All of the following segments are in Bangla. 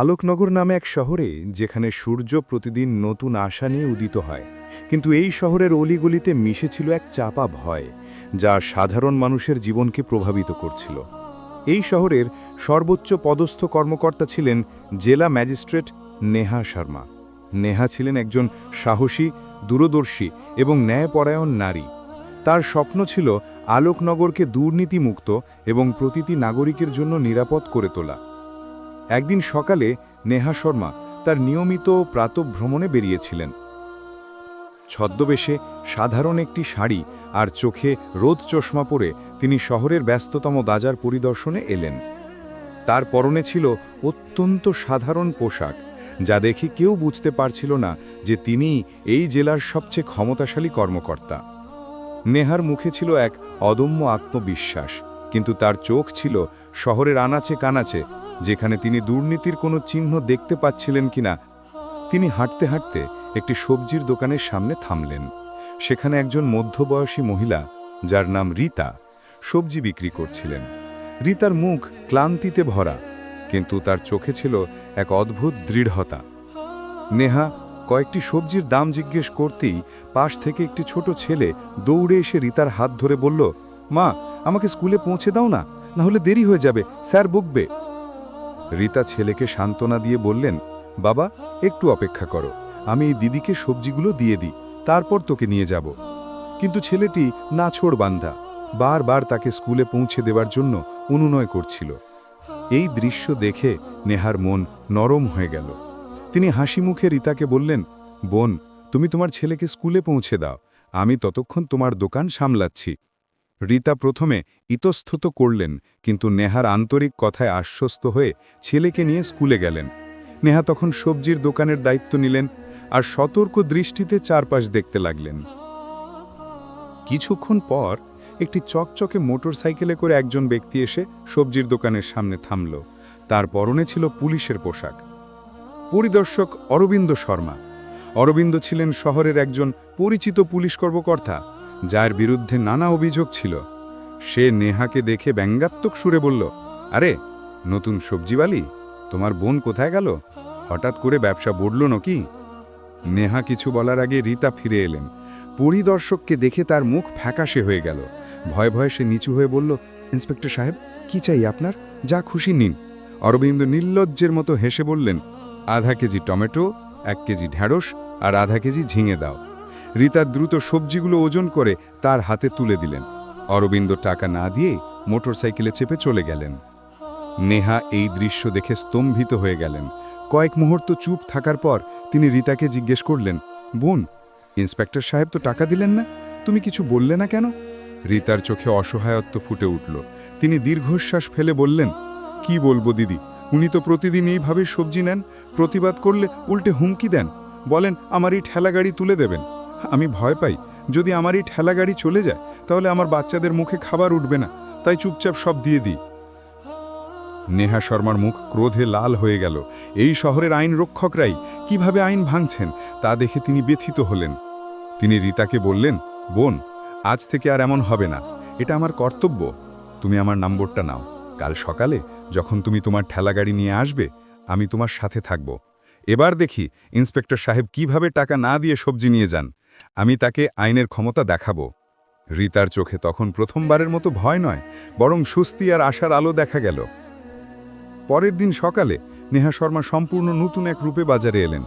আলোকনগর নামে এক শহরে যেখানে সূর্য প্রতিদিন নতুন আশা নিয়ে উদিত হয়। কিন্তু এই শহরের অলিগলিতে মিশেছিল এক চাপা ভয় যা সাধারণ মানুষের জীবনকে প্রভাবিত করছিল। এই শহরের সর্বোচ্চ পদস্থ কর্মকর্তা ছিলেন জেলা ম্যাজিস্ট্রেট নেহা শর্মা। নেহা ছিলেন একজন সাহসী, দূরদর্শী এবং ন্যায়পরায়ণ নারী। তার স্বপ্ন ছিল আলোকনগরকে দুর্নীতিমুক্ত এবং প্রতিটি নাগরিকের জন্য নিরাপদ করে তোলা। একদিন সকালে নেহা শর্মা তার নিয়মিত প্রাতভ্রমণে বেরিয়েছিলেন। ছদ্মবেশে সাধারণ একটি শাড়ি আর চোখে রোদ চশমা পরে তিনি শহরের ব্যস্ততম বাজার পরিদর্শনে এলেন। তার পরনে ছিল অত্যন্ত সাধারণ পোশাক, যা দেখে কেউ বুঝতে পারছিল না যে তিনি এই জেলার সবচেয়ে ক্ষমতাশালী কর্মকর্তা। নেহার মুখে ছিল এক অদম্য আত্মবিশ্বাস, কিন্তু তার চোখ ছিল শহরের আনাচে কানাচে যেখানে তিনি দুর্নীতির কোনো চিহ্ন দেখতে পাচ্ছিলেন কিনা, তিনি হাঁটতে হাঁটতে একটি সবজির দোকানের সামনে থামলেন। সেখানে একজন মধ্যবয়সী মহিলা, যার নাম রীতা, সবজি বিক্রি করছিলেন। রীতার মুখ ক্লান্তিতে ভরা, কিন্তু তার চোখে ছিল এক অদ্ভুত দৃঢ়তা। নেহা কয়েকটি সবজির দাম জিজ্ঞেস করতেই পাশ থেকে একটি ছোট ছেলে দৌড়ে এসে রীতার হাত ধরে বলল, মা, আমাকে স্কুলে পৌঁছে দাও না না হলে দেরি হয়ে যাবে, স্যার বকবে। রীতা ছেলেকে সান্ত্বনা দিয়ে বললেন, বাবা, একটু অপেক্ষা করো। আমি এই দিদিকে সবজিগুলো দিয়ে দিই, তারপর তোকে নিয়ে যাব। কিন্তু ছেলেটি নাছোড় বান্ধা, বারবার তাকে স্কুলে পৌঁছে দেওয়ার জন্য অনুনয় করছিল। এই দৃশ্য দেখে নেহার মন নরম হয়ে গেল। তিনি হাসি মুখে রীতাকে বললেন, বোন, তুমি তোমার ছেলেকে স্কুলে পৌঁছে দাও। আমি ততক্ষণ তোমার দোকান সামলাচ্ছি। রীতা প্রথমে ইতস্তত করলেন, কিন্তু নেহার আন্তরিক কথায় আশ্বস্ত হয়ে ছেলেকে নিয়ে স্কুলে গেলেন। নেহা তখন সবজির দোকানের দায়িত্ব নিলেন আর সতর্ক দৃষ্টিতে চারপাশ দেখতে লাগলেন। কিছুক্ষণ পর একটি চকচকে মোটরসাইকেলে করে একজন ব্যক্তি এসে সবজির দোকানের সামনে থামল। তার পরনে ছিল পুলিশের পোশাক। পরিদর্শক অরবিন্দ শর্মা। অরবিন্দ ছিলেন শহরের একজন পরিচিত পুলিশ কর্মকর্তা। যার বিরুদ্ধে নানা অভিযোগ ছিল। সে নেহাকে দেখে ব্যঙ্গাত্মক সুরে বলল, আরে, নতুন সবজিওয়ালি, তোমার বোন কোথায় গেল? হঠাৎ করে ব্যবসা বড়ল নাকি? নেহা কিছু বলার আগে রীতা ফিরে এলেন। পরিদর্শককে দেখে তার মুখ ফ্যাকাশে হয়ে গেল। ভয়ে ভয়ে সে নিচু হয়ে বলল, ইন্সপেক্টর সাহেব, কি চাই আপনার? যা খুশি নিন। অরবিন্দ নির্লজ্জের মতো হেসে বললেন, আধা কেজি টমেটো, এক কেজি ঢ্যাঁড়স আর আধা কেজি ঝিঙে দাও। রীতা দ্রুত সবজিগুলো ওজন করে তার হাতে তুলে দিলেন। অরবিন্দ টাকা না দিয়ে মোটরসাইকেলে চেপে চলে গেলেন। নেহা এই দৃশ্য দেখে স্তম্ভিত হয়ে গেলেন। কয়েক মুহূর্ত চুপ থাকার পর তিনি রীতাকে জিজ্ঞেস করলেন, বোন, ইন্সপেক্টর সাহেব তো টাকা দিলেন না, তুমি কিছু বললে না কেন? রীতার চোখে অসহায়ত্ব ফুটে উঠল। তিনি দীর্ঘশ্বাস ফেলে বললেন, কি বলব দিদি, উনি তো প্রতিদিন এইভাবে সবজি নেন, প্রতিবাদ করলে উল্টে হুমকি দেন। বলেন, আমার এই ঠেলা গাড়ি তুলে দেবেন। আমি ভয় পাই। যদি আমার এই ঠেলা গাড়ি চলে যায়, তাহলে আমার বাচ্চাদের মুখে খাবার উঠবে না। তাই চুপচাপ সব দিয়ে দিই। নেহা শর্মার মুখ ক্রোধে লাল হয়ে গেল। এই শহরের আইন রক্ষকরাই কীভাবে আইন ভাঙছেন, তা দেখে তিনি ব্যথিত হলেন। তিনি রীতাকে বললেন, বোন, আজ থেকে আর এমন হবে না। এটা আমার কর্তব্য। তুমি আমার নম্বরটা নাও। কাল সকালে যখন তুমি তোমার ঠেলাগাড়ি নিয়ে আসবে, আমি তোমার সাথে থাকব। এবার দেখি ইন্সপেক্টর সাহেব কীভাবে টাকা না দিয়ে সবজি নিয়ে যান। আমি তাকে আইনের ক্ষমতা দেখাবো। রিতার চোখে তখন প্রথমবারের মতো ভয় নয়, বরং সুস্তি আর আশার আলো দেখা গেল। পরের দিন সকালে নেহা শর্মা সম্পূর্ণ নতুন এক রূপে বাজারে এলেন।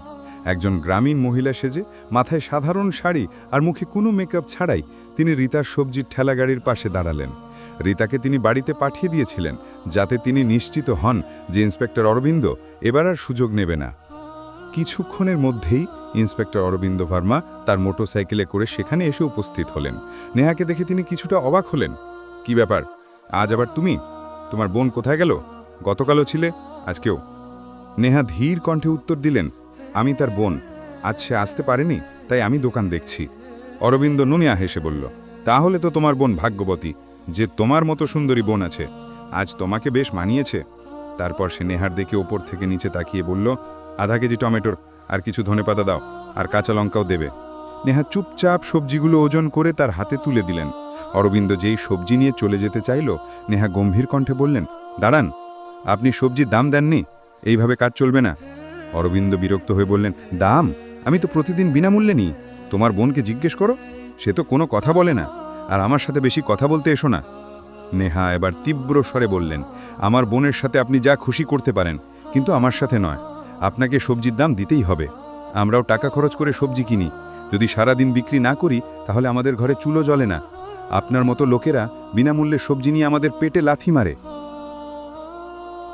একজন গ্রামীণ মহিলা সেজে মাথায় সাধারণ শাড়ি আর মুখে কোনো মেকআপ ছাড়াই তিনি রিতার সবজির ঠেলাগাড়ির পাশে দাঁড়ালেন। রীতাকে তিনি বাড়িতে পাঠিয়ে দিয়েছিলেন, যাতে তিনি নিশ্চিত হন যে ইন্সপেক্টর অরবিন্দ এবার আর সুযোগ নেবে না। কিছুক্ষণের মধ্যেই ইন্সপেক্টর অরবিন্দ ভার্মা তার মোটরসাইকেলে করে সেখানে এসে উপস্থিত হলেন। নেহাকে দেখে তিনি কিছুটা অবাক হলেন। কি ব্যাপার? আজ আবার তুমি? তোমার বোন কোথায় গেল? গতকালও ছিলে, আজকেও? নেহা ধীর কণ্ঠে উত্তর দিলেন, আমি তার বোন। আজ সে আসতে পারেনি, তাই আমি দোকান দেখছি। অরবিন্দ নুনিয়া হেসে বলল, তাহলে তো তোমার বোন ভাগ্যবতী, যে তোমার মতো সুন্দরী বোন আছে। আজ তোমাকে বেশ মানিয়েছে। তারপর সে নেহার দেখে ওপর থেকে নিচে তাকিয়ে বলল আধা কেজি টমেটোর আর কিছু ধনেপাতা দাও, আর কাঁচা লঙ্কাও দেবে। নেহা চুপচাপ সবজিগুলো ওজন করে তার হাতে তুলে দিলেন। অরবিন্দ যেই সবজি নিয়ে চলে যেতে চাইল, নেহা গম্ভীর কণ্ঠে বললেন, দাঁড়ান, আপনি সবজির দাম দেননি, এইভাবে কাজ চলবে না। অরবিন্দ বিরক্ত হয়ে বললেন, দাম? আমি তো প্রতিদিন বিনামূল্যে নিই। তোমার বোনকে জিজ্ঞেস করো, সে তো কোনো কথা বলে না, আর আমার সাথে বেশি কথা বলতে এসো না। নেহা এবার তীব্র স্বরে বললেন, আমার বোনের সাথে আপনি যা খুশি করতে পারেন, কিন্তু আমার সাথে নয়। আপনাকে সবজির দাম দিতেই হবে। আমরাও টাকা খরচ করে সবজি কিনি। যদি সারা দিন বিক্রি না করি, তাহলে আমাদের ঘরে চুলো জ্বলে না। আপনার মতো লোকেরা বিনামূল্যে সবজি নিয়ে আমাদের পেটে লাথি মারে।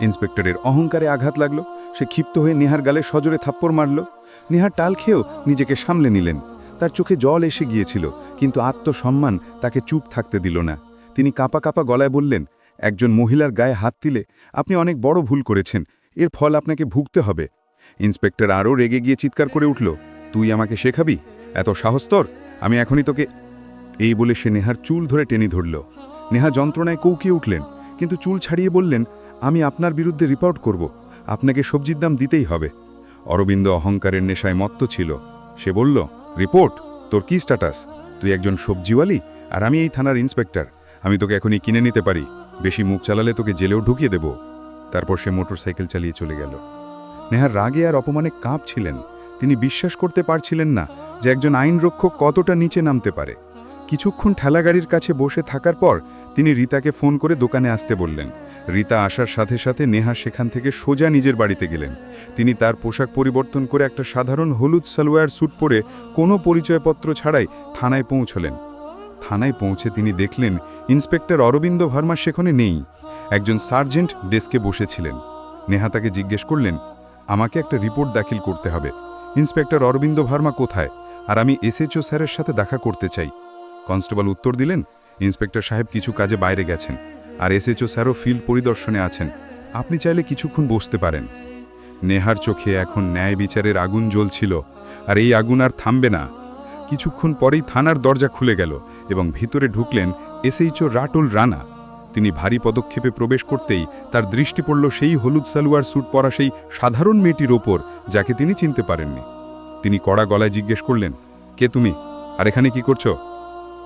ইন্সপেক্টরের অহংকারে আঘাত লাগল। সে ক্ষিপ্ত হয়ে নেহার গালে সজোরে থাপ্পড় মারল। নেহার টাল খেয়েও নিজেকে সামলে নিলেন। তার চোখে জল এসে গিয়েছিল, কিন্তু আত্মসম্মান তাকে চুপ থাকতে দিল না। তিনি কাপা কাপা গলায় বললেন, একজন মহিলার গায়ে হাত দিলে আপনি অনেক বড় ভুল করেছেন। এর ফল আপনাকে ভুগতে হবে। ইন্সপেক্টর আরও রেগে গিয়ে চিৎকার করে উঠল, তুই আমাকে শেখাবি? এত সাহস তোর? আমি এখনই তোকে এই বলে সে নেহার চুল ধরে টেনে ধরল। নেহা যন্ত্রণায় কৌকিয়ে উঠলেন, কিন্তু চুল ছাড়িয়ে বললেন, আমি আপনার বিরুদ্ধে রিপোর্ট করব। আপনাকে সবজির দাম দিতেই হবে অরবিন্দ অহংকারের নেশায় মত্ত ছিল। সে বলল, রিপোর্ট? তোর কি স্ট্যাটাস? তুই একজন সবজিওয়ালি? আর আমি এই থানার ইন্সপেক্টর। আমি তোকে এখনই কিনে নিতে পারি। বেশি মুখ চালালে তোকে জেলেও ঢুকিয়ে দেব। তারপর সে মোটরসাইকেল চালিয়ে চলে গেল। নেহার রাগে আর অপমানে কাঁপছিলেন। তিনি বিশ্বাস করতে পারছিলেন না যে একজন আইনরক্ষক কতটা নিচে নামতে পারে। কিছুক্ষণ ঠেলাগাড়ির কাছে বসে থাকার পর তিনি রীতাকে ফোন করে দোকানে আসতে বললেন। রীতা আসার সাথে সাথে নেহা সেখান থেকে সোজা নিজের বাড়িতে গেলেন। তিনি তার পোশাক পরিবর্তন করে একটা সাধারণ হলুদ সালোয়ার স্যুট পরে কোনো পরিচয়পত্র ছাড়াই থানায় পৌঁছলেন। থানায় পৌঁছে তিনি দেখলেন ইন্সপেক্টর অরবিন্দ ভার্মা সেখানে নেই। একজন সার্জেন্ট ডেস্কে বসেছিলেন। নেহা তাকে জিজ্ঞেস করলেন, আমাকে একটা রিপোর্ট দাখিল করতে হবে। ইন্সপেক্টর অরবিন্দ ভার্মা কোথায়? আর আমি এসএচও স্যারের সাথে দেখা করতে চাই। কনস্টেবল উত্তর দিলেন, ইন্সপেক্টর সাহেব কিছু কাজে বাইরে গেছেন, আর এসএচও স্যারও ফিল্ড পরিদর্শনে আছেন। আপনি চাইলে কিছুক্ষণ বসতে পারেন। নেহার চোখে এখন ন্যায় বিচারের আগুন জ্বলছিল, আর এই আগুন আর থামবে না। কিছুক্ষণ পরেই থানার দরজা খুলে গেল এবং ভিতরে ঢুকলেন এসএইচও রাটুল রানা। তিনি ভারী পদক্ষেপে প্রবেশ করতেই তার দৃষ্টি পড়ল সেই হলুদ সালোয়ার স্যুট পরা সেই সাধারণ মেয়েটির ওপর, যাকে তিনি চিনতে পারেননি। তিনি কড়া গলায় জিজ্ঞেস করলেন, কে তুমি? আর এখানে কি করছ?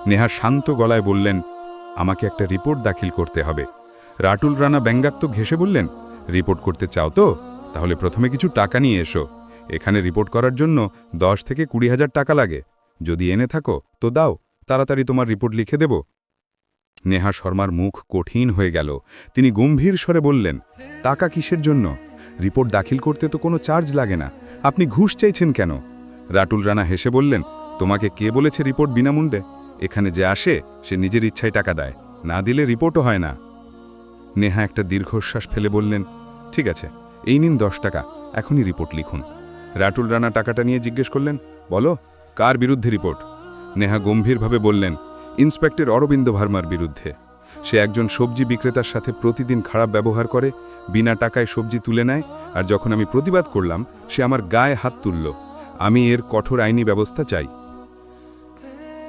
নেহা শান্ত গলায় বললেন, আমাকে একটা রিপোর্ট দাখিল করতে হবে। রাটুল রানা ব্যঙ্গাত্মক ঘেসে বললেন, রিপোর্ট করতে চাও তো? তাহলে প্রথমে কিছু টাকা নিয়ে এসো। এখানে রিপোর্ট করার জন্য দশ থেকে কুড়ি হাজার টাকা লাগে। যদি এনে থাকো, তো দাও, তাড়াতাড়ি তোমার রিপোর্ট লিখে দেব। নেহা শর্মার মুখ কঠিন হয়ে গেল। তিনি গম্ভীর স্বরে বললেন, টাকা কিসের জন্য? রিপোর্ট দাখিল করতে তো কোনো চার্জ লাগে না। আপনি ঘুষ চাইছেন কেন? রাটুল রানা হেসে বললেন, তোমাকে কে বলেছে রিপোর্ট বিনামূল্যে? এখানে যে আসে, সে নিজের ইচ্ছায় টাকা দেয়। না দিলে রিপোর্টও হয় না। নেহা একটা দীর্ঘশ্বাস ফেলে বললেন, ঠিক আছে, এই নিন দশ টাকা, এখনই রিপোর্ট লিখুন। রাটুল রানা টাকাটা নিয়ে জিজ্ঞেস করলেন, বলো কার বিরুদ্ধে রিপোর্ট? নেহা গম্ভীরভাবে বললেন, ইন্সপেক্টর অরবিন্দ ভার্মার বিরুদ্ধে। সে একজন সবজি বিক্রেতার সাথে প্রতিদিন খারাপ ব্যবহার করে, বিনা টাকায় সবজি তুলে নেয়, আর যখন আমি প্রতিবাদ করলাম, সে আমার গায়ে হাত তুলল। আমি এর কঠোর আইনি ব্যবস্থা চাই।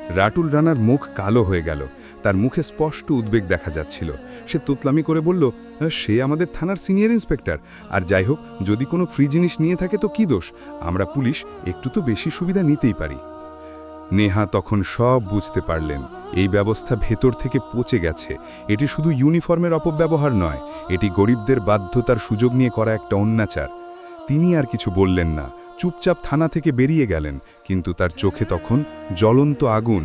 রাটুল রানার মুখ কালো হয়ে গেল। তার মুখে স্পষ্ট উদ্বেগ দেখা যাচ্ছিল। সে তুতলামি করে বলল সে আমাদের থানার সিনিয়র ইন্সপেক্টর। আর যাই হোক, যদি কোনো ফ্রি জিনিস নিয়ে থাকে তো কি দোষ? আমরা পুলিশ, একটু তো বেশি সুবিধা নিতেই পারি। নেহা তখন সব বুঝতে পারলেন। এই ব্যবস্থা ভেতর থেকে পচে গেছে। এটি শুধু ইউনিফর্মের অপব্যবহার নয়, এটি গরিবদের বাধ্যতার সুযোগ নিয়ে করা একটা অন্যাচার। তিনি আর কিছু বললেন না। চুপচাপ থানা থেকে বেরিয়ে গেলেন, কিন্তু তার চোখে তখন জ্বলন্ত আগুন।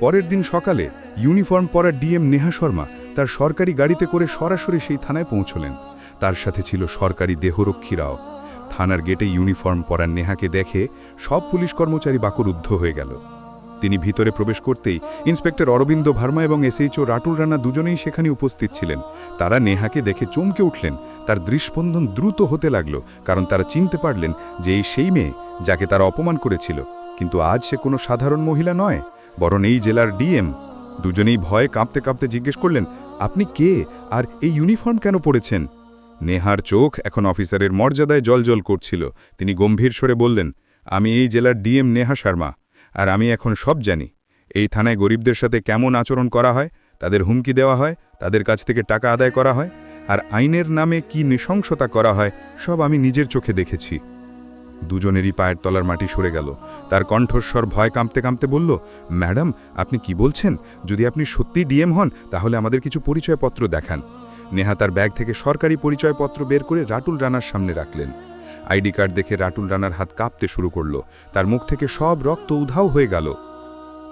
পরের দিন সকালে ইউনিফর্ম পরা ডিএম নেহা শর্মা তার সরকারি গাড়িতে করে সরাসরি সেই থানায় পৌঁছলেন। তার সাথে ছিল সরকারি দেহরক্ষীরাও। থানার গেটে ইউনিফর্ম পরা নেহাকে দেখে সব পুলিশ কর্মচারী বাকরুদ্ধ হয়ে গেল। তিনি ভিতরে প্রবেশ করতেই ইন্সপেক্টর অরবিন্দ ভার্মা এবং এসএইচও রাটুল রানা দুজনেই সেখানে উপস্থিত ছিলেন। তারা নেহাকে দেখে চমকে উঠলেন। তার দৃষ্পন্দন দ্রুত হতে লাগল, কারণ তারা চিনতে পারলেন যে এই সেই মেয়ে যাকে তারা অপমান করেছিল। কিন্তু আজ সে কোনো সাধারণ মহিলা নয়, বরং এই জেলার ডিএম। দুজনেই ভয়ে কাঁপতে কাঁপতে জিজ্ঞেস করলেন, আপনি কে? আর এই ইউনিফর্ম কেন পড়েছেন নেহার চোখ এখন অফিসারের মর্যাদায় জলজল করছিল। তিনি গম্ভীর স্বরে বললেন, আমি এই জেলার ডিএম নেহা শর্মা, আর আমি এখন সব জানি। এই থানায় গরিবদের সাথে কেমন আচরণ করা হয়, তাদের হুমকি দেওয়া হয়, তাদের কাছ থেকে টাকা আদায় করা হয়, আর আইনের নামে কি নৃশংসতা করা হয়, সব আমি নিজের চোখে দেখেছি। দুজনেরই পায়ের তলার মাটি সরে গেল। তার কণ্ঠস্বর ভয় কাঁপতে কাঁপতে বলল, ম্যাডাম, আপনি কি বলছেন? যদি আপনি সত্যি ডিএম হন, তাহলে আমাদের কিছু পরিচয়পত্র দেখান। নেহা তার ব্যাগ থেকে সরকারি পরিচয়পত্র বের করে রাটুল রানার সামনে রাখলেন। আইডি কার্ড দেখে রাটুল রানার হাত কাঁপতে শুরু করল। তার মুখ থেকে সব রক্ত উধাও হয়ে গেল।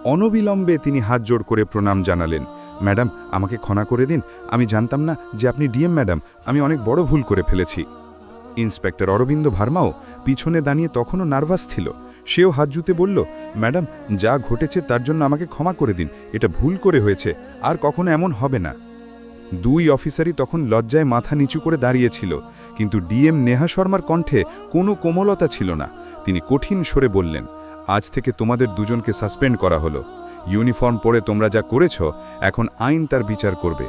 অনবিলম্বে তিনি হাত জোড় করে প্রণাম জানালেন। ম্যাডাম, আমাকে ক্ষণা করে দিন। আমি জানতাম না যে আপনি ডিএম, ম্যাডাম। আমি অনেক বড় ভুল করে ফেলেছি। ইন্সপেক্টর অরবিন্দ ভার্মাও পিছনে দাঁড়িয়ে তখনও নার্ভাস ছিল। সেও হাত জুতে বলল, ম্যাডাম, যা ঘটেছে তার জন্য আমাকে ক্ষমা করে দিন। এটা ভুল করে হয়েছে, আর কখনো এমন হবে না। দুই অফিসারই তখন লজ্জায় মাথা নিচু করে দাঁড়িয়েছিল, কিন্তু ডিএম নেহা শর্মার কণ্ঠে কোনো কোমলতা ছিল না। তিনি কঠিন সরে বললেন, আজ থেকে তোমাদের দুজনকে সাসপেন্ড করা হলো। ইউনিফর্ম পরে তোমরা যা করেছ, এখন আইন তার বিচার করবে।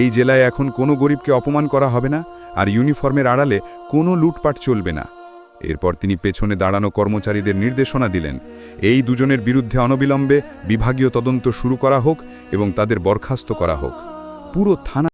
এই জেলায় এখন কোনো গরিবকে অপমান করা হবে না আর ইউনিফর্মের আড়ালে কোনো লুটপাট চলবে না। এরপর তিনি পেছনে দাঁড়ানো কর্মচারীদের নির্দেশনা দিলেন। এই দুজনের বিরুদ্ধে অনবিলম্বে বিভাগীয় তদন্ত শুরু করা হোক এবং তাদের বরখাস্ত করা হোক। পুরো থানা